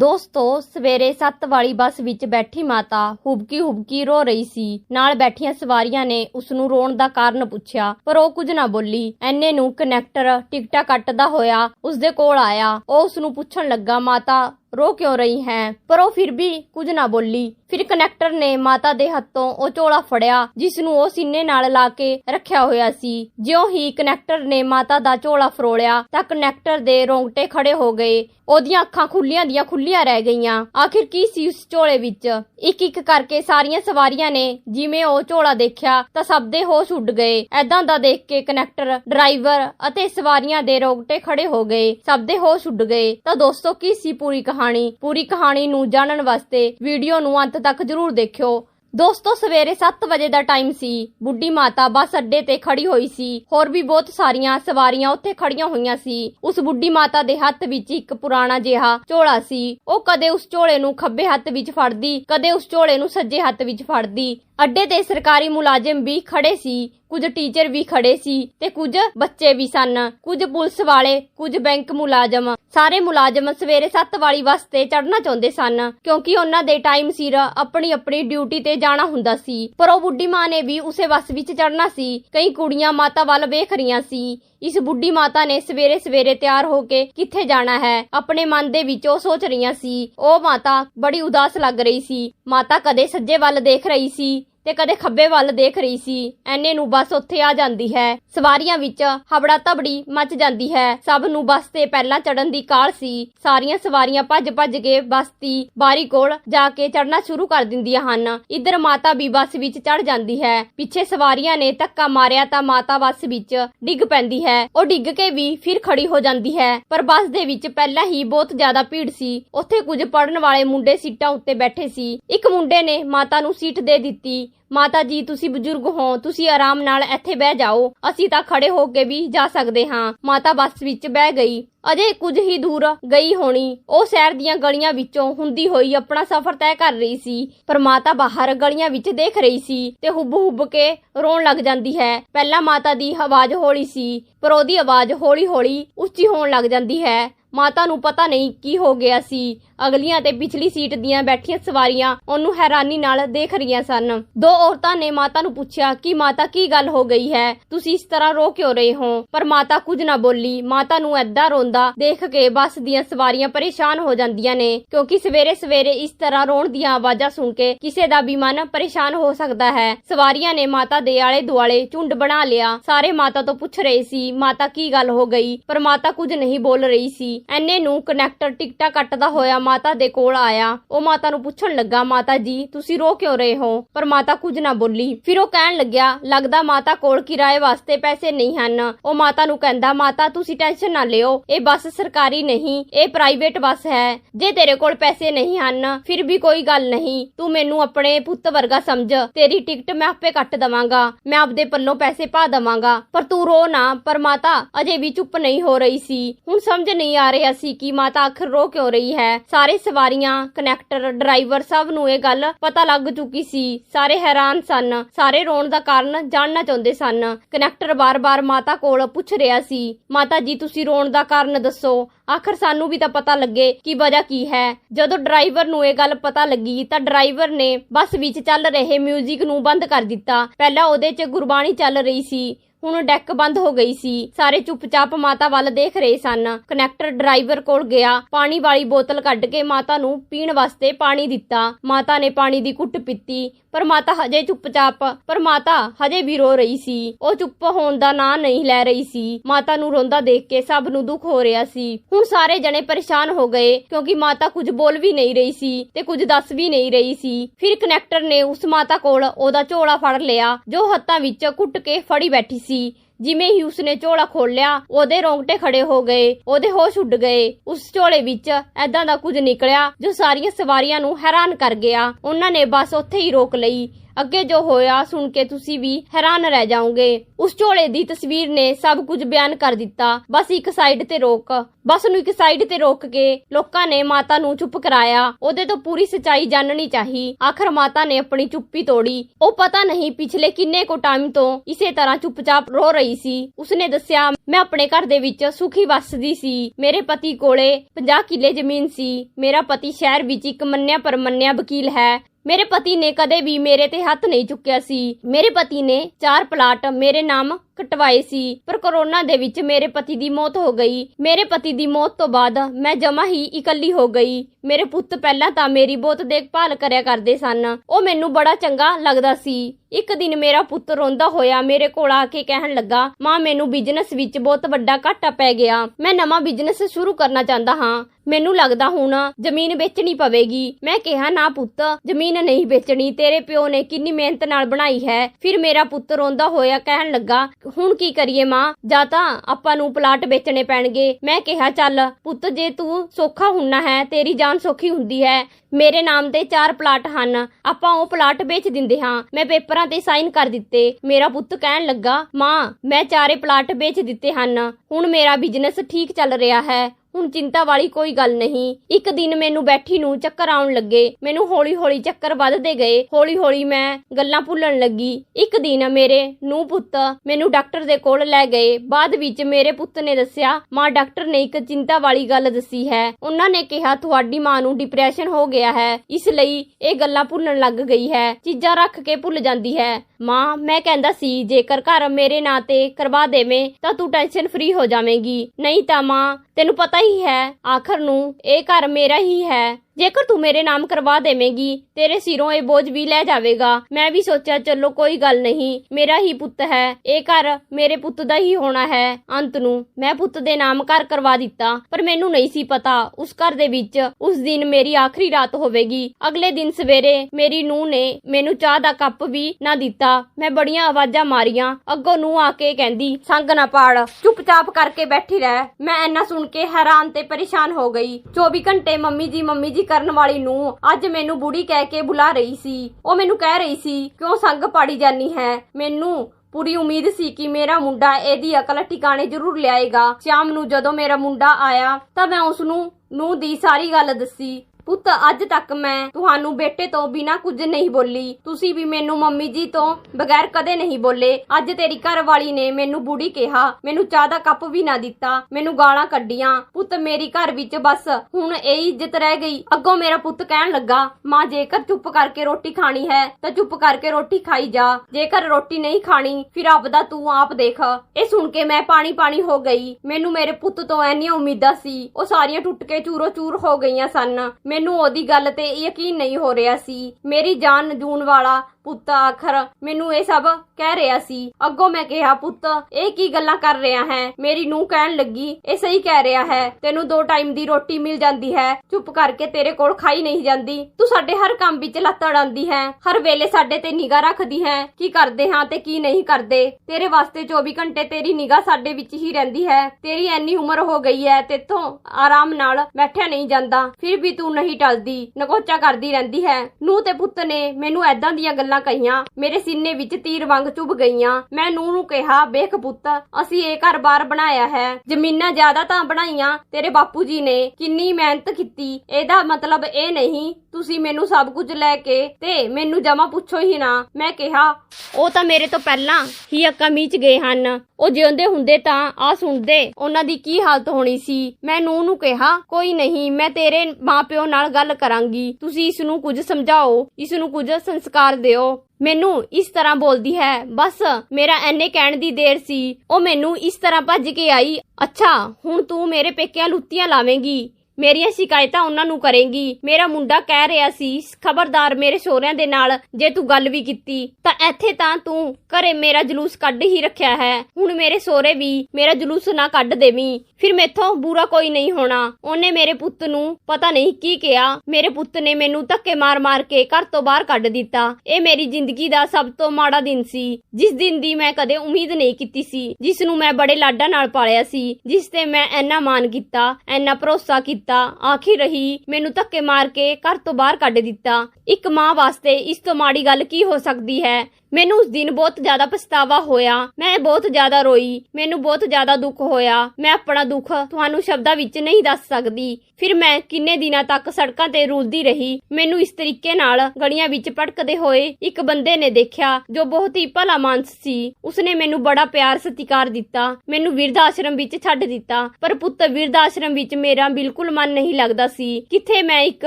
ਦੋਸਤੋ, ਸਵੇਰੇ 7 ਵਾਲੀ ਬੱਸ ਵਿੱਚ ਬੈਠੀ ਮਾਤਾ ਹੁਬਕੀ ਹੁਬਕੀ ਰੋ ਰਹੀ ਸੀ। ਨਾਲ ਬੈਠੀਆਂ ਸਵਾਰੀਆਂ ਨੇ ਉਸ ਨੂੰ ਰੋਣ ਦਾ ਕਾਰਨ ਪੁੱਛਿਆ, ਪਰ ਉਹ ਕੁਝ ਨਾ ਬੋਲੀ। ਐਨੇ ਨੂੰ ਕਨੈਕਟਰ ਟਿਕਟਾਂ ਕੱਟਦਾ ਹੋਇਆ ਉਸ ਦੇ ਕੋਲ ਆਇਆ। ਉਹ ਉਸ ਨੂੰ ਪੁੱਛਣ ਲੱਗਾ, ਮਾਤਾ ਰੋ ਕਿਉਂ ਰਹੀ ਹੈ? ਪਰ ਉਹ ਫਿਰ ਵੀ ਕੁਝ ਨਾ ਬੋਲੀ। ਫਿਰ ਕਨੈਕਟਰ ਨੇ ਮਾਤਾ ਦੇ ਹੱਥੋਂ ਉਹ ਝੋਲਾ ਫੜਿਆ ਜਿਸ ਨੂੰ ਉਹ ਸੀਨੇ ਨਾਲ ਲਾ ਕੇ ਰੱਖਿਆ ਹੋਇਆ ਸੀ। ਜਿਉਂ ਹੀ ਕਨੈਕਟਰ ਨੇ ਮਾਤਾ ਦਾ ਝੋਲਾ ਫਰੋਲਿਆ, ਤਾਂ ਕਨੈਕਟਰ ਦੇ ਰੋਂਗਟੇ ਖੜੇ ਹੋ ਗਏ। ਉਹਦੀਆਂ ਅੱਖਾਂ ਖੁੱਲੀਆਂ ਦੀਆਂ ਖੁੱਲੀਆਂ ਰਹਿ ਗਈਆਂ। ਆਖਿਰ ਕੀ ਸੀ ਉਸ ਝੋਲੇ ਵਿੱਚ? ਇੱਕ ਇੱਕ ਕਰਕੇ ਸਾਰੀਆਂ ਸਵਾਰੀਆਂ ਨੇ ਜਿਵੇਂ ਉਹ ਝੋਲਾ ਦੇਖਿਆ, ਤਾਂ ਸਭ ਦੇ ਹੋਸ਼ ਉੱਡ ਗਏ। ਐਦਾਂ ਦਾ ਦੇਖ ਕੇ ਕਨੈਕਟਰ ਡਰਾਈਵਰ ਅਤੇ ਸਵਾਰੀਆਂ ਦੇ ਰੋਂਗਟੇ ਖੜੇ ਹੋ ਗਏ। ਸਭ ਦੇ ਹੋਸ਼ ਉੱਡ ਗਏ। ਤਾਂ ਦੋਸਤੋ, ਕੀ ਸੀ ਪੂਰੀ ਕਹਾਣੀ? ਪੂਰੀ ਕਹਾਣੀ ਨੂੰ ਜਾਣਨ ਵਾਸਤੇ ਵੀਡੀਓ ਨੂੰ ਅੰਤ ਤੱਕ ਜਰੂਰ ਦੇਖਿਓ। ਦੋਸਤੋ, ਸਵੇਰੇ 7 ਵਜੇ ਦਾ ਟਾਈਮ ਸੀ। ਬੁੱਢੀ ਮਾਤਾ ਬੱਸ ਅੱਡੇ ਤੇ ਖੜੀ ਹੋਈ ਸੀ। ਹੋਰ ਵੀ ਬਹੁਤ ਸਾਰੀਆਂ ਸਵਾਰੀਆਂ ਉੱਥੇ ਖੜੀਆਂ ਹੋਈਆਂ ਸੀ। ਉਸ ਬੁੱਢੀ ਮਾਤਾ ਦੇ ਹੱਥ ਵਿੱਚ ਇੱਕ ਪੁਰਾਣਾ ਜਿਹਾ ਝੋਲਾ ਸੀ। ਉਹ ਕਦੇ ਉਸ ਝੋਲੇ ਨੂੰ ਖੱਬੇ ਹੱਥ ਵਿੱਚ ਫੜਦੀ, ਕਦੇ ਉਸ ਝੋਲੇ ਨੂੰ ਸੱਜੇ ਹੱਥ ਵਿੱਚ ਫੜਦੀ। ਅੱਡੇ ਤੇ ਸਰਕਾਰੀ ਮੁਲਾਜ਼ਮ ਵੀ ਖੜੇ ਸੀ, ਕੁਝ ਟੀਚਰ ਵੀ ਖੜੇ ਸੀ ਤੇ ਕੁਝ ਬੱਚੇ ਵੀ ਸਨ। ਕੁਝ ਪੁਲਿਸ ਵਾਲੇ, ਕੁਝ ਬੈਂਕ ਮੁਲਾਜ਼ਮ। ਸਾਰੇ ਮੁਲਾਜ਼ਮ ਸਵੇਰੇ 7 ਵਾਲੀ ਬੱਸ ਤੇ ਚੜ੍ਹਨਾ ਚਾਹੁੰਦੇ ਸਨ, ਕਿਉਂਕਿ ਉਹਨਾਂ ਦੇ ਟਾਈਮ ਸਿਰ ਆਪਣੀ ਆਪਣੀ ਡਿਊਟੀ ਤੇ ਜਾਣਾ ਹੁੰਦਾ ਸੀ। ਪਰ ਉਹ ਬੁੱਢੀ ਮਾਂ ਨੇ ਵੀ ਉਸੇ ਬੱਸ ਵਿੱਚ ਚੜ੍ਹਨਾ ਸੀ। ਕਈ ਕੁੜੀਆਂ ਮਾਤਾ ਵੱਲ ਵੇਖ ਰਹੀਆਂ ਸੀ। ਇਸ ਬੁੱਢੀ ਮਾਤਾ ਨੇ ਸਵੇਰੇ ਸਵੇਰੇ ਤਿਆਰ ਹੋ ਕੇ ਕਿੱਥੇ ਜਾਣਾ ਹੈ? ਆਪਣੇ ਮਨ ਦੇ ਵਿੱਚ ਉਹ ਸੋਚ ਰਹੀਆਂ ਸੀ। ਉਹ ਮਾਤਾ ਬੜੀ ਉਦਾਸ ਲੱਗ ਰਹੀ ਸੀ। ਮਾਤਾ ਕਦੇ ਸੱਜੇ ਵੱਲ ਦੇਖ ਰਹੀ ਸੀ। ਤੇ ਕਦੇ ਖੱਬੇ ਵੱਲ ਦੇਖ ਰਹੀ ਸੀ। ਐਨੇ ਨੂੰ ਬੱਸ ਉੱਥੇ ਆ ਜਾਂਦੀ ਹੈ। ਸਵਾਰੀਆਂ ਵਿੱਚ ਹਬੜਾ ਤਬੜੀ ਮਚ ਜਾਂਦੀ ਹੈ। ਸਭ ਨੂੰ ਬੱਸ ਤੇ ਪਹਿਲਾਂ ਚੜਨ ਦੀ ਕਾਲ ਸੀ। ਸਾਰੀਆਂ ਸਵਾਰੀਆਂ ਭੱਜ-ਭੱਜ ਕੇ ਬੱਸ ਦੀ ਬਾਰੀ ਕੋਲ ਜਾ ਕੇ ਚੜਨਾ ਸ਼ੁਰੂ ਕਰ ਦਿੰਦੀਆਂ ਹਨ। ਇੱਧਰ ਮਾਤਾ ਵੀ ਬੱਸ ਵਿੱਚ ਚੜ ਜਾਂਦੀ ਹੈ। ਪਿੱਛੇ ਸਵਾਰੀਆਂ ਨੇ ਧੱਕਾ ਮਾਰਿਆ ਤਾਂ ਮਾਤਾ ਬੱਸ ਵਿੱਚ ਡਿੱਗ ਪੈਂਦੀ ਹੈ। ਉਹ ਡਿੱਗ ਕੇ ਵੀ ਫਿਰ ਖੜੀ ਹੋ ਜਾਂਦੀ ਹੈ। ਪਰ ਬੱਸ ਦੇ ਵਿੱਚ ਪਹਿਲਾਂ ਹੀ ਬਹੁਤ ਜ਼ਿਆਦਾ ਭੀੜ ਸੀ। ਉੱਥੇ ਕੁਝ ਪੜਨ ਵਾਲੇ ਮੁੰਡੇ ਸੀਟਾਂ ਉੱਤੇ ਬੈਠੇ ਸੀ। ਇੱਕ ਮੁੰਡੇ ਨੇ ਮਾਤਾ ਨੂੰ ਸੀਟ ਦੇ ਦਿੱਤੀ। ਮਾਤਾ ਜੀ, ਤੁਸੀਂ ਬਜ਼ੁਰਗ ਹੋ, ਤੁਸੀਂ ਆਰਾਮ ਨਾਲ ਇੱਥੇ ਬਹਿ ਜਾਓ। ਅਸੀਂ ਤਾਂ ਖੜੇ ਹੋ ਕੇ ਵੀ ਜਾ ਸਕਦੇ ਹਾਂ। ਮਾਤਾ ਬੱਸ ਵਿੱਚ ਬਹਿ ਗਈ। ਅਜੇ ਕੁਝ ਹੀ ਦੂਰ ਗਈ ਹੋਣੀ। ਉਹ ਸ਼ਹਿਰ ਦੀਆਂ ਗਲੀਆਂ ਵਿੱਚੋਂ ਹੁੰਦੀ ਹੋਈ ਆਪਣਾ ਸਫ਼ਰ ਤੈਅ ਕਰ ਰਹੀ ਸੀ। ਪਰ ਮਾਤਾ ਬਾਹਰ ਗਲੀਆਂ ਵਿੱਚ ਦੇਖ ਰਹੀ ਸੀ ਤੇ ਹੁੱਬ ਹੁੱਬ ਕੇ ਰੋਣ ਲੱਗ ਜਾਂਦੀ ਹੈ। ਪਹਿਲਾਂ ਮਾਤਾ ਦੀ ਆਵਾਜ਼ ਹੌਲੀ ਸੀ, ਪਰ ਉਹਦੀ ਆਵਾਜ਼ ਹੌਲੀ-ਹੌਲੀ ਉੱਚੀ ਹੋਣ ਲੱਗ ਜਾਂਦੀ ਹੈ। ਮਾਤਾ ਨੂੰ ਪਤਾ ਨਹੀਂ ਕੀ ਹੋ ਗਿਆ ਸੀ। ਅਗਲੀਆਂ ਤੇ ਪਿਛਲੀ ਸੀਟ ਦੀਆਂ ਬੈਠੀਆਂ ਸਵਾਰੀਆਂ ਉਹਨੂੰ ਹੈਰਾਨੀ ਨਾਲ ਦੇਖ ਰਹੀਆਂ ਸਨ। ਦੋ ਔਰਤਾਂ ਨੇ ਮਾਤਾ ਨੂੰ ਪੁੱਛਿਆ ਕਿ ਮਾਤਾ ਕੀ ਗੱਲ ਹੋ ਗਈ ਹੈ? ਤੁਸੀਂ ਇਸ ਤਰ੍ਹਾਂ ਰੋ ਕਿਉਂ ਰਹੇ ਹੋ? ਪਰ ਮਾਤਾ ਕੁਝ ਨਾ ਬੋਲੀ। ਮਾਤਾ ਨੂੰ ਐਦਾਂ ਰੋਂਦਾ ਦੇਖ ਕੇ ਬੱਸ ਦੀਆਂ ਸਵਾਰੀਆਂ ਪਰੇਸ਼ਾਨ ਹੋ ਜਾਂਦੀਆਂ ਨੇ ਕਿਉਂਕਿ ਸਵੇਰੇ ਸਵੇਰੇ ਇਸ ਤਰ੍ਹਾਂ ਰੋਣ ਦੀਆਂ ਆਵਾਜ਼ਾਂ ਸੁਣ ਕੇ ਕਿਸੇ ਦਾ ਵੀ ਮਨ ਪਰੇਸ਼ਾਨ ਹੋ ਸਕਦਾ ਹੈ। ਸਵਾਰੀਆਂ ਨੇ ਮਾਤਾ ਦੇ ਆਲੇ ਦੁਆਲੇ ਝੁੰਡ ਬਣਾ ਲਿਆ। ਸਾਰੇ ਮਾਤਾ ਤੋਂ ਪੁੱਛ ਰਹੇ ਸੀ, ਮਾਤਾ ਕੀ ਗੱਲ ਹੋ ਗਈ? ਪਰ ਮਾਤਾ ਕੁਝ ਨਹੀਂ ਬੋਲ ਰਹੀ ਸੀ। ਐਨੇ ਨੂੰ ਕਨੈਕਟਰ ਟਿਕਟਾਂ ਕੱਟਦਾ ਹੋਇਆ ਮਾਤਾ ਦੇ ਕੋਲ ਆਇਆ। ਉਹ ਮਾਤਾ ਨੂੰ ਪੁੱਛਣ ਲੱਗਾ, ਮਾਤਾ ਜੀ, ਤੁਸੀਂ ਰੋ ਕਿਉਂ ਰਹੇ ਹੋ? ਪਰ ਮਾਤਾ ਕੁਝ ਨਾ ਬੋਲੀ। ਫਿਰ ਉਹ ਕਹਿਣ ਲੱਗਿਆ, ਲੱਗਦਾ ਮਾਤਾ ਕੋਲ ਕਿਰਾਏ ਵਾਸਤੇ ਪੈਸੇ ਨਹੀਂ ਹਨ। ਉਹ ਮਾਤਾ ਨੂੰ ਕਹਿੰਦਾ, ਮਾਤਾ, ਤੁਸੀਂ ਟੈਨਸ਼ਨ ਨਾ ਲਿਓ। ਇਹ ਬੱਸ ਸਰਕਾਰੀ ਨਹੀਂ, ਇਹ ਪ੍ਰਾਈਵੇਟ ਬੱਸ ਹੈ। ਜੇ ਤੇਰੇ ਕੋਲ ਪੈਸੇ ਨਹੀਂ ਹਨ, ਫਿਰ ਵੀ ਕੋਈ ਗੱਲ ਨਹੀਂ। ਤੂੰ ਮੈਨੂੰ ਆਪਣੇ ਪੁੱਤ ਵਰਗਾ ਸਮਝ। ਤੇਰੀ ਟਿਕਟ ਮੈਂ ਆਪੇ ਕੱਟ ਦਵਾਂਗਾ। ਮੈਂ ਆਪਦੇ ਪੱਲੋਂ ਪੈਸੇ ਪਾ ਦਵਾਂਗਾ। ਪਰ ਤੂੰ ਰੋ ਨਾ। ਪਰ ਮਾਤਾ ਅਜੇ ਵੀ ਚੁੱਪ ਨਹੀਂ ਹੋ ਰਹੀ ਸੀ। ਹੁਣ ਸਮਝ ਨਹੀਂ ਆ ਰਿਹਾ ਸੀ ਕਿ ਮਾਤਾ ਆਖਰ ਰੋ ਕਿਉਂ ਰਹੀ ਹੈ? ਸਾਰੇ ਸਵਾਰੀਆਂ ਕਨੈਕਟਰ ਡਰਾਈਵਰ ਸਭ ਨੂੰ ਇਹ ਗੱਲ ਪਤਾ ਲੱਗ ਚੁੱਕੀ ਸੀ। ਸਾਰੇ ਹੈਰਾਨ ਸਨ। ਸਾਰੇ ਰੋਣ ਦਾ ਕਾਰਨ ਜਾਣਨਾ ਚਾਹੁੰਦੇ ਸਨ। ਕਨੈਕਟਰ ਬਾਰ-ਬਾਰ ਮਾਤਾ ਕੋਲ ਪੁੱਛ ਰਿਹਾ ਸੀ, ਮਾਤਾ ਜੀ, ਤੁਸੀਂ ਰੋਣ ਦਾ ਕਾਰਨ ਦੱਸੋ। ਆਖਰ ਸਾਨੂੰ ਵੀ ਤਾਂ ਪਤਾ ਲੱਗੇ ਕਿ ਵਜ੍ਹਾ ਕੀ ਹੈ। ਜਦੋਂ ਡਰਾਈਵਰ ਨੂੰ ਇਹ ਗੱਲ ਪਤਾ ਲੱਗੀ ਤਾਂ ਡਰਾਈਵਰ ਨੇ ਬੱਸ ਵਿੱਚ ਚੱਲ ਰਹੇ 뮤직 ਨੂੰ ਬੰਦ ਕਰ ਦਿੱਤਾ। ਪਹਿਲਾਂ ਉਹਦੇ 'ਚ ਗੁਰਬਾਣੀ ਚੱਲ ਰਹੀ ਸੀ। ਹੁਣ ਡੈਕ ਬੰਦ ਹੋ ਗਈ ਸੀ। ਸਾਰੇ ਚੁੱਪਚਾਪ ਮਾਤਾ ਵੱਲ ਦੇਖ ਰਹੇ ਸਨ। ਕਨੈਕਟਰ ਡਰਾਈਵਰ ਕੋਲ ਗਿਆ। ਪਾਣੀ ਵਾਲੀ ਬੋਤਲ ਕੱਢ ਕੇ ਮਾਤਾ ਨੂੰ ਪੀਣ ਵਾਸਤੇ ਪਾਣੀ ਦਿੱਤਾ। ਮਾਤਾ ਨੇ ਪਾਣੀ ਦੀ ਘੁੱਟ ਪੀਤੀ, ਪਰ ਮਾਤਾ ਹਜੇ ਚੁੱਪਚਾਪ, ਪਰ ਮਾਤਾ ਹਜੇ ਵੀ ਰੋ ਰਹੀ ਸੀ। ਉਹ ਚੁੱਪ ਹੋਣ ਦਾ ਨਾਂ ਨਹੀਂ ਲੈ ਰਹੀ ਸੀ। ਮਾਤਾ ਨੂੰ ਰੋਂਦਾ ਦੇਖ ਕੇ ਸਭ ਨੂੰ ਦੁੱਖ ਹੋ ਰਿਹਾ ਸੀ। ਹੁਣ ਸਾਰੇ ਜਣੇ ਪਰੇਸ਼ਾਨ ਹੋ ਗਏ, ਕਿਉਂਕਿ ਮਾਤਾ ਕੁਝ ਬੋਲ ਵੀ ਨਹੀਂ ਰਹੀ ਸੀ ਤੇ ਕੁਝ ਦੱਸ ਵੀ ਨਹੀਂ ਰਹੀ ਸੀ। ਫਿਰ ਕਨੈਕਟਰ ਨੇ ਉਸ ਮਾਤਾ ਕੋਲ ਉਹਦਾ ਝੋਲਾ ਫੜ ਲਿਆ, ਜੋ ਹੱਥਾਂ ਵਿੱਚ ਘੁੱਟ ਕੇ ਫੜੀ ਬੈਠੀ ਸੀ। ਸੀ। ਜਿਵੇਂ ਹੀ ਉਸਨੇ ਝੋਲਾ ਖੋਲਿਆ ਉਹਦੇ ਰੋਂਗਟੇ ਖੜੇ ਹੋ ਗਏ, ਉਹਦੇ ਹੋਸ਼ ਉੱਡ ਗਏ। ਉਸ ਝੋਲੇ ਵਿੱਚ ਐਦਾਂ ਦਾ ਕੁਝ ਨਿਕਲਿਆ ਜੋ ਸਾਰੀਆਂ ਸਵਾਰੀਆਂ ਨੂੰ ਹੈਰਾਨ ਕਰ ਗਿਆ। ਉਹਨਾਂ ਨੇ ਬਸ ਉੱਥੇ ਹੀ ਰੋਕ ਲਈ। ਅੱਗੇ ਜੋ ਹੋਇਆ ਸੁਣ ਕੇ ਤੁਸੀਂ ਵੀ ਹੈਰਾਨ ਰਹਿ ਜਾਓਗੇ। ਉਸ ਝੋਲੇ ਦੀ ਤਸਵੀਰ ਨੇ ਸਭ ਕੁਝ ਬਿਆਨ ਕਰ ਦਿੱਤਾ। ਬਸ ਇੱਕ ਸਾਈਡ ਤੇ ਰੋਕ। ਬਸ ਨੂੰ ਇੱਕ ਸਾਈਡ ਤੇ ਰੋਕ ਕੇ ਲੋਕਾਂ ਨੇ ਮਾਤਾ ਨੂੰ ਚੁੱਪ ਕਰਾਇਆ। ਉਹਦੇ ਤੋਂ ਪੂਰੀ ਸਚਾਈ ਜਾਣਨੀ ਚਾਹੀ। ਆਖਰ ਮਾਤਾ ਨੇ ਆਪਣੀ ਚੁੱਪੀ ਤੋੜੀ। ਉਹ ਪਤਾ ਨਹੀਂ ਪਿਛਲੇ ਕਿੰਨੇ ਕੋ ਟਾਈਮ ਤੋਂ ਇਸੇ ਤਰ੍ਹਾਂ ਚੁੱਪਚਾਪ ਰੋ ਰਹੀ ਸੀ। ਉਸਨੇ ਦੱਸਿਆ, ਮੈਂ ਆਪਣੇ ਘਰ ਦੇ ਵਿੱਚ ਸੁਖੀ ਵੱਸਦੀ ਸੀ। ਮੇਰੇ ਪਤੀ ਕੋਲੇ 50 ਕਿੱਲੇ ਜ਼ਮੀਨ ਸੀ। ਮੇਰਾ ਪਤੀ ਸ਼ਹਿਰ ਵਿੱਚ ਇੱਕ ਮੰਨਿਆ ਪਰਮੰਨਿਆ ਵਕੀਲ ਹੈ। ਮੇਰੇ ਪਤੀ ਨੇ ਕਦੇ ਵੀ ਮੇਰੇ ਤੇ ਹੱਥ ਨਹੀਂ ਚੁੱਕਿਆ ਸੀ। ਮੇਰੇ ਪਤੀ ਨੇ ਚਾਰ ਪਲਾਟ, ਮੇਰੇ ਨਾਮ ਕਟਵਾਏ ਸੀ। ਪਰ ਕਰੋਨਾ ਦੇ ਵਿੱਚ ਮੇਰੇ ਪਤੀ ਦੀ ਮੌਤ ਹੋ ਗਈ। ਮੇਰੇ ਪਤੀ ਦੀ ਮੌਤ ਤੋਂ ਬਾਅਦ ਮੈਂ ਜਮਾ ਹੀ ਇਕੱਲੀ ਹੋ ਗਈ। ਮੇਰੇ ਪੁੱਤ ਪਹਿਲਾਂ ਤਾਂ ਮੇਰੀ ਬਹੁਤ ਦੇਖਭਾਲ ਕਰਿਆ ਕਰਦੇ ਸਨ। ਉਹ ਮੈਨੂੰ ਬੜਾ ਚੰਗਾ ਲੱਗਦਾ ਸੀ। ਇੱਕ ਦਿਨ ਮੇਰਾ ਪੁੱਤ ਰੋਂਦਾ ਹੋਇਆ ਮੇਰੇ ਕੋਲ ਆ ਕੇ ਕਹਿਣ ਲੱਗਾ, ਮਾਂ, ਮੈਨੂੰ ਬਿਜ਼ਨਸ ਵਿੱਚ ਬਹੁਤ ਵੱਡਾ ਘਾਟਾ ਪੈ ਗਿਆ। ਮੈਂ ਨਵਾਂ ਬਿਜ਼ਨਸ ਸ਼ੁਰੂ ਕਰਨਾ ਚਾਹੁੰਦਾ ਹਾਂ। ਮੈਨੂੰ ਲੱਗਦਾ ਹੁਣ ਜ਼ਮੀਨ ਵੇਚਣੀ ਪਵੇਗੀ। ਮੈਂ ਕਿਹਾ, ਨਾ ਪੁੱਤ, ਜ਼ਮੀਨ ਨਹੀਂ ਵੇਚਣੀ। ਤੇਰੇ ਪਿਓ ਨੇ ਕਿੰਨੀ ਮਿਹਨਤ ਨਾਲ ਬਣਾਈ ਹੈ। ਫਿਰ ਮੇਰਾ ਪੁੱਤ ਰੋਂਦਾ ਹੋਇਆ ਕਹਿਣ ਲੱਗਾ ਹੁਣ ਕੀ ਕਰੀਏ ਮਾਂ? ਜਾਂ ਤਾਂ ਆਪਾਂ ਨੂੰ ਪਲਾਟ ਵੇਚਣੇ ਪੈਣਗੇ। ਮੈਂ ਕਿਹਾ, ਚੱਲ, ਪੁੱਤ, ਜੇ ਤੂੰ ਸੌਖਾ ਹੁੰਨਾ ਹੈ, ਤੇਰੀ ਜਾਨ ਸੋਖੀ ਹੁੰਦੀ ਹੈ। ਮੇਰੇ ਨਾਮ ਤੇ ਚਾਰ ਪਲਾਟ ਹਨ। ਆਪਾਂ ਉਹ ਪਲਾਟ ਵੇਚ ਦਿੰਦੇ ਹਾਂ। ਮੈਂ ਪੇਪਰਾਂ ਤੇ ਸਾਈਨ ਕਰ ਦਿੱਤੇ। ਮੇਰਾ ਪੁੱਤ ਕਹਿਣ ਲੱਗਾ, ਮਾਂ, ਮੈਂ ਚਾਰੇ ਪਲਾਟ ਵੇਚ ਦਿੱਤੇ ਹਨ। ਹੁਣ ਮੇਰਾ ਬਿਜ਼ਨਸ ਠੀਕ ਚੱਲ ਰਿਹਾ ਹੈ। ਹੁਣ ਚਿੰਤਾ ਵਾਲੀ ਕੋਈ ਗੱਲ ਨਹੀਂ। ਇੱਕ ਦਿਨ ਮੈਨੂੰ ਬੈਠੀ ਨੂੰ ਚੱਕਰ ਆਉਣ ਲੱਗੇ। ਮੈਨੂੰ ਹੌਲੀ-ਹੌਲੀ ਚੱਕਰ ਵੱਧਦੇ ਗਏ। ਹੌਲੀ-ਹੌਲੀ ਮੈਂ ਗੱਲਾਂ ਭੁੱਲਣ ਲੱਗੀ। ਇੱਕ ਦਿਨ ਮੇਰੇ ਨੂੰ ਪੁੱਤ ਮੈਨੂੰ ਡਾਕਟਰ ਦੇ ਕੋਲ ਲੈ ਗਏ। ਬਾਅਦ ਵਿੱਚ ਮੇਰੇ ਪੁੱਤ ਨੇ ਦੱਸਿਆ, ਮਾਂ, ਡਾਕਟਰ ਨੇ ਇੱਕ ਚਿੰਤਾ ਵਾਲੀ ਗੱਲ ਦੱਸੀ ਹੈ। ਉਹਨਾਂ ਨੇ ਕਿਹਾ, ਤੁਹਾਡੀ ਮਾਂ ਨੂੰ ਡਿਪਰੈਸ਼ਨ ਹੋ ਗਿਆ ਹੈ। ਇਸ ਲਈ ਇਹ ਗੱਲਾਂ ਭੁੱਲਣ ਲੱਗ ਗਈ ਹੈ। ਚੀਜ਼ਾਂ ਰੱਖ ਕੇ ਭੁੱਲ ਜਾਂਦੀ ਹੈ। ਮਾਂ, ਮੈਂ ਕਹਿੰਦਾ ਸੀ, ਜੇਕਰ ਘਰ ਮੇਰੇ ਨਾਂ ਤੇ ਕਰਵਾ ਦੇਵੇਂ, ਤਾਂ ਤੂੰ ਟੈਨਸ਼ਨ ਫ੍ਰੀ ਹੋ ਜਾਵੇਂਗੀ। ਨਹੀਂ ਤਾਂ ਮਾਂ, ਤੈਨੂੰ ਪਤਾ ਹੀ ਹੈ। ਆਖਰ ਨੂੰ ਇਹ ਘਰ ਮੇਰਾ ਹੀ ਹੈ। ਜੇਕਰ ਤੂੰ ਮੇਰੇ ਨਾਮ ਕਰਵਾ ਦੇਵੇਂਗੀ, ਤੇਰੇ ਸਿਰੋਂ ਇਹ ਬੋਝ ਵੀ ਲੈ ਜਾਵੇਗਾ। ਮੈਂ ਵੀ ਸੋਚਿਆ, ਚਲੋ, ਕੋਈ ਗੱਲ ਨਹੀਂ, ਮੇਰਾ ਹੀ ਪੁੱਤ ਹੈ। ਇਹ ਘਰ ਮੇਰੇ ਪੁੱਤ ਦਾ ਹੀ ਹੋਣਾ ਹੈ। ਅੰਤ ਨੂੰ ਮੈਂ ਪੁੱਤ ਦੇ ਨਾਮ ਘਰ ਕਰਵਾ ਦਿੱਤਾ, ਪਰ ਮੈਨੂੰ ਨਹੀਂ ਸੀ ਪਤਾ ਉਸ ਘਰ ਦੇ ਵਿੱਚ ਉਸ ਦਿਨ ਮੇਰੀ ਆਖਰੀ ਰਾਤ ਹੋਵੇਗੀ। ਅਗਲੇ ਦਿਨ ਸਵੇਰੇ ਮੇਰੀ ਨੂੰਹ ਨੇ ਮੈਨੂੰ ਚਾਹ ਦਾ ਕੱਪ ਵੀ ਨਾ ਦਿੱਤਾ। ਮੈਂ ਬੜੀਆਂ ਆਵਾਜ਼ਾਂ ਮਾਰੀਆਂ। ਅੱਗੋਂ ਨੂੰ ਆ ਕੇ ਕਹਿੰਦੀ, ਸੰਗ ਨਾ ਪਾੜ, ਚੁੱਪਚਾਪ ਕਰਕੇ ਬੈਠੀ ਰਹਿ। ਮੈਂ ਇੰਨਾ ਸੁਣ ਕੇ ਹੈਰਾਨ ਤੇ ਪਰੇਸ਼ਾਨ ਹੋ ਗਈ। 24 ਘੰਟੇ ਮੰਮੀ ਜੀ ਮੰਮੀ ਜੀ ਕਰਨ ਵਾਲੀ ਨੂੰ ਅੱਜ ਮੈਨੂੰ ਬੁੜੀ ਕਹਿ ਕੇ ਬੁਲਾ ਰਹੀ ਸੀ। ਉਹ ਮੈਨੂੰ ਕਹਿ ਰਹੀ ਸੀ, ਕਿਉਂ ਸੰਗ ਪਾੜੀ ਜਾਨੀ ਹੈ? ਮੈਨੂੰ ਪੂਰੀ ਉਮੀਦ ਸੀ ਕਿ ਮੇਰਾ ਮੁੰਡਾ ਇਹਦੀ ਅਕਲ ਟਿਕਾਣੇ ਜ਼ਰੂਰ ਲਿਆਏਗਾ। ਸ਼ਾਮ ਨੂੰ ਜਦੋਂ ਮੇਰਾ ਮੁੰਡਾ ਆਇਆ ਤਾਂ ਮੈਂ ਉਸ ਨੂੰ ਨੂੰ ਦੀ ਸਾਰੀ ਗੱਲ ਦੱਸੀ। ਪੁੱਤ, ਅੱਜ ਤੱਕ ਮੈਂ ਤੁਹਾਨੂੰ ਬੇਟੇ ਤੋਂ ਬਿਨਾ ਕੁਝ ਨਹੀਂ ਬੋਲੀ। ਤੁਸੀਂ ਵੀ ਮੈਨੂੰ ਮੰਮੀ ਜੀ ਤੋਂ ਬਗੈਰ ਕਦੇ ਨਹੀਂ ਬੋਲੇ। ਅੱਜ ਤੇਰੀ ਘਰ ਵਾਲੀ ਨੇ ਮੈਨੂੰ ਬੁੜੀ ਕਿਹਾ। ਮੈਨੂੰ ਚਾਹ ਦਾ ਕੱਪ ਵੀ ਨਾ ਦਿੱਤਾ। ਮੈਨੂੰ ਗਾਲਾਂ ਕੱਢੀਆਂ। ਪੁੱਤ, ਮੇਰੀ ਘਰ ਵਿੱਚ ਬਸ ਹੁਣ ਇਹ ਇੱਜ਼ਤ ਰਹਿ ਗਈ। ਅੱਗੋਂ ਮੇਰਾ ਪੁੱਤ ਕਹਿਣ ਲੱਗਾ, ਮਾਂ, ਜੇਕਰ ਚੁੱਪ ਕਰਕੇ ਰੋਟੀ ਖਾਣੀ ਹੈ, ਤਾਂ ਚੁੱਪ ਕਰਕੇ ਰੋਟੀ ਖਾਈ ਜਾ। ਜੇਕਰ ਰੋਟੀ ਨਹੀਂ ਖਾਣੀ, ਫਿਰ ਆਪਦਾ ਤੂੰ ਆਪ ਦੇਖ। ਇਹ ਸੁਣ ਕੇ ਮੈਂ ਪਾਣੀ ਪਾਣੀ ਹੋ ਗਈ। ਮੈਨੂੰ ਮੇਰੇ ਪੁੱਤ ਤੋਂ ਐਨੀਆਂ ਉਮੀਦਾਂ ਸੀ। ਉਹ ਸਾਰੀਆਂ ਟੁੱਟ ਕੇ ਚੂਰੋ ਚੂਰ ਹੋ ਗਈਆਂ ਸਨ। ਮੈਨੂੰ ਉਹਦੀ ਗੱਲ ਤੇ ਯਕੀਨ ਨਹੀਂ ਹੋ ਰਿਹਾ ਸੀ। ਮੇਰੀ ਜਾਨ ਜੂਨ ਵਾਲਾ ਪੁੱਤ ਆਖਰ ਮੈਨੂੰ ਇਹ ਸਭ ਕਹਿ ਰਿਹਾ ਸੀ। ਅੱਗੋਂ ਮੈਂ ਕਿਹਾ, ਪੁੱਤ, ਇਹ ਕੀ ਗੱਲਾਂ ਕਰ ਰਿਹਾ ਹੈ? ਮੇਰੀ ਨੂੰ ਕਹਿਣ ਲੱਗੀ, ਇਹ ਸਹੀ ਕਹਿ ਰਿਹਾ ਹੈ। ਤੈਨੂੰ ਦੋ ਟਾਈਮ ਦੀ ਰੋਟੀ ਮਿਲ ਜਾਂਦੀ ਹੈ। ਚੁੱਪ ਕਰਕੇ ਤੇਰੇ ਕੋਲ ਖਾਈ ਨਹੀਂ ਜਾਂਦੀ। ਤੂੰ ਸਾਡੇ ਹਰ ਕੰਮ ਵਿੱਚ ਲੱਤ ਅੜਾਂਦੀ ਹੈ। ਹਰ ਵੇਲੇ ਸਾਡੇ ਤੇ ਨਿਗਾਹ ਰੱਖਦੀ ਹੈ। ਕੀ ਕਰਦੇ ਹਾਂ ਤੇ ਕੀ ਨਹੀਂ ਕਰਦੇ? ਤੇਰੇ ਵਾਸਤੇ 24 ਘੰਟੇ ਤੇਰੀ ਨਿਗਾਹ ਸਾਡੇ ਵਿੱਚ ਹੀ ਰਹਿੰਦੀ ਹੈ। ਤੇਰੀ ਐਨੀ ਉਮਰ ਹੋ ਗਈ ਹੈ, ਤੇਥੋਂ ਆਰਾਮ ਨਾਲ ਬੈਠਿਆ ਨਹੀਂ ਜਾਂਦਾ। ਫਿਰ ਵੀ ਤੂੰ ਨਹੀਂ ਟਲਦੀ, ਨਕੋਚਾ ਕਰਦੀ ਰਹਿੰਦੀ ਹੈ। ਨੂੰ ਤੇ ਪੁੱਤ ਨੇ ਮੈਨੂੰ ਐਦਾਂ ਦੀਆਂ ਗੱਲਾਂ ਕਹੀਆਂ, ਮੇਰੇ ਸੀਨੇ ਵਿੱਚ ਤੀਰ ਵਾਂਗ ਚੁਭ ਗਈਆਂ। ਮੈਂ ਨੂੰ ਨੂੰ ਕਿਹਾ, ਵੇਖ ਪੁੱਤ, ਅਸੀਂ ਇਹ ਘਰ-ਬਾਰ ਬਣਾਇਆ ਹੈ। ਜ਼ਮੀਨਾਂ ਜ਼ਿਆਦਾ ਤਾਂ ਬਣਾਈਆਂ, ਤੇਰੇ ਬਾਪੂ ਜੀ ਨੇ ਕਿੰਨੀ ਮਿਹਨਤ ਕੀਤੀ। ਇਹਦਾ ਮਤਲਬ ਇਹ ਨਹੀਂ, ਤੁਸੀਂ ਮੈਨੂੰ ਸਭ ਕੁਝ ਲੈ ਕੇ ਤੇ ਮੈਨੂੰ ਜਮਾ ਪੁੱਛੋ ਹੀ ਨਾ। ਮੈਂ ਕਿਹਾ, ਉਹ ਤਾਂ ਮੇਰੇ ਤੋਂ ਪਹਿਲਾਂ ਹੀ ਅੱਕਾ ਮੀਚ ਗਏ ਹਨ। ਉਹ ਜਿਉਂਦੇ ਹੁੰਦੇ ਤਾਂ ਆ ਸੁਣਦੇ, ਉਹਨਾਂ ਦੀ ਕੀ ਹਾਲਤ ਹੋਣੀ ਸੀ? ਮੈਂ ਨੂੰ ਨੂੰ ਕਿਹਾ, ਕੋਈ ਨਹੀਂ, ਮੈਂ ਤੇਰੇ ਮਾਪਿਓ ਨਾਲ ਗੱਲ ਕਰਾਂਗੀ। ਤੁਸੀਂ ਇਸ ਨੂੰ ਕੁਝ ਸਮਝਾਓ ਇਸ ਨੂੰ ਕੁਝ ਸੰਸਕਾਰ ਦਿਓ। ਮੈਨੂੰ ਇਸ ਤਰ੍ਹਾਂ ਬੋਲਦੀ ਹੈ। ਬਸ, ਮੇਰਾ ਐਨੇ ਕਹਿਣ ਦੀ ਦੇਰ ਸੀ। ਉਹ ਮੈਨੂੰ ਇਸ ਤਰ੍ਹਾਂ ਭੱਜ ਕੇ ਆਈ, ਅੱਛਾ, ਹੁਣ ਤੂੰ ਮੇਰੇ ਪੇਕਿਆਂ ਲੁੱਤੀਆਂ ਲਾਵੇਂਗੀ। ਮੇਰੀਆਂ ਸ਼ਿਕਾਇਤਾਂ ਉਹਨਾਂ ਨੂੰ ਕਰੇਂਗੀ। ਮੇਰਾ ਮੁੰਡਾ ਕਹਿ ਰਿਹਾ ਸੀ, ਖਬਰਦਾਰ ਮੇਰੇ ਸਹੁਰਿਆਂ ਦੇ ਨਾਲ ਜੇ ਤੂੰ ਗੱਲ ਵੀ ਕੀਤੀ, ਤਾਂ ਇੱਥੇ ਤਾਂ ਤੂੰ ਘਰੇ ਮੇਰਾ ਜਲੂਸ ਕੱਢ ਹੀ ਰੱਖਿਆ ਹੈ। ਹੁਣ ਮੇਰੇ ਸਹੁਰੇ ਵੀ ਮੇਰਾ ਜਲੂਸ ਨਾ ਕੱਢ ਦੇਵੀਂ। ਫਿਰ ਮੇਥੋਂ ਬੁਰਾ ਕੋਈ ਨਹੀਂ ਹੋਣਾ। ਉਹਨੇ ਮੇਰੇ ਪੁੱਤ ਨੂੰ ਪਤਾ ਨਹੀਂ ਕੀ ਕਿਹਾ। ਮੇਰੇ ਪੁੱਤ ਨੇ ਮੈਨੂੰ ਧੱਕੇ ਮਾਰ-ਮਾਰ ਕੇ ਘਰ ਤੋਂ ਬਾਹਰ ਕੱਢ ਦਿੱਤਾ। ਇਹ ਮੇਰੀ ਜ਼ਿੰਦਗੀ ਦਾ ਸਭ ਤੋਂ ਮਾੜਾ ਦਿਨ ਸੀ। ਜਿਸ ਦਿਨ ਦੀ ਮੈਂ ਕਦੇ ਉਮੀਦ ਨਹੀਂ ਕੀਤੀ ਸੀ। ਜਿਸ ਨੂੰ ਮੈਂ ਬੜੇ ਲਾਡਾਂ ਨਾਲ ਪਾਲਿਆ ਸੀ। ਜਿਸ ਤੇ ਮੈਂ ਇੰਨਾ ਮਾਣ ਕੀਤਾ, ਇੰਨਾ ਭਰੋਸਾ ਕੀਤਾ ਦਿੱਤਾ। ਆਖਿਰ ਰਹੀ, ਮੈਨੂੰ ਧੱਕੇ ਮਾਰ ਕੇ ਘਰ ਤੋਂ ਬਾਹਰ ਕੱਢ ਦਿੱਤਾ। ਇੱਕ ਮਾਂ ਵਾਸਤੇ ਇਸ ਤੋਂ ਮਾੜੀ ਗੱਲ ਕੀ ਹੋ ਸਕਦੀ ਹੈ? ਮੈਨੂੰ ਉਸ ਦਿਨ ਬਹੁਤ ਜ਼ਿਆਦਾ ਪਛਤਾਵਾ ਹੋਇਆ। ਮੈਂ ਬਹੁਤ ਜ਼ਿਆਦਾ ਰੋਈ। ਮੈਨੂੰ ਬਹੁਤ ਜ਼ਿਆਦਾ ਦੁੱਖ ਹੋਇਆ। ਮੈਂ ਆਪਣਾ ਦੁੱਖ ਤੁਹਾਨੂੰ ਸ਼ਬਦਾਂ ਵਿੱਚ ਨਹੀਂ ਦੱਸ ਸਕਦੀ। ਫਿਰ ਮੈਂ ਕਿੰਨੇ ਦਿਨਾਂ ਤੱਕ ਸੜਕਾਂ ਤੇ ਰੁਲਦੀ ਰਹੀ। ਮੈਨੂੰ ਇਸ ਤਰੀਕੇ ਨਾਲ ਗਲੀਆਂ ਵਿੱਚ ਭਟਕਦੇ ਹੋਏ ਇੱਕ ਬੰਦੇ ਨੇ ਦੇਖਿਆ ਜੋ ਬਹੁਤ ਹੀ ਭਲਾ ਮਾਨਸ ਸੀ। ਉਸਨੇ ਮੈਨੂੰ ਬੜਾ ਪਿਆਰ ਸਤਿਕਾਰ ਦਿੱਤਾ। ਮੈਨੂੰ ਵਿਰਧ ਆਸ਼ਰਮ ਵਿੱਚ ਛੱਡ ਦਿੱਤਾ। ਪਰ ਪੁੱਤ ਵਿਰਧ ਆਸ਼ਰਮ ਵਿੱਚ ਮੇਰਾ ਬਿਲਕੁਲ ਮਨ ਨਹੀਂ ਲੱਗਦਾ ਸੀ। ਕਿੱਥੇ ਮੈਂ ਇੱਕ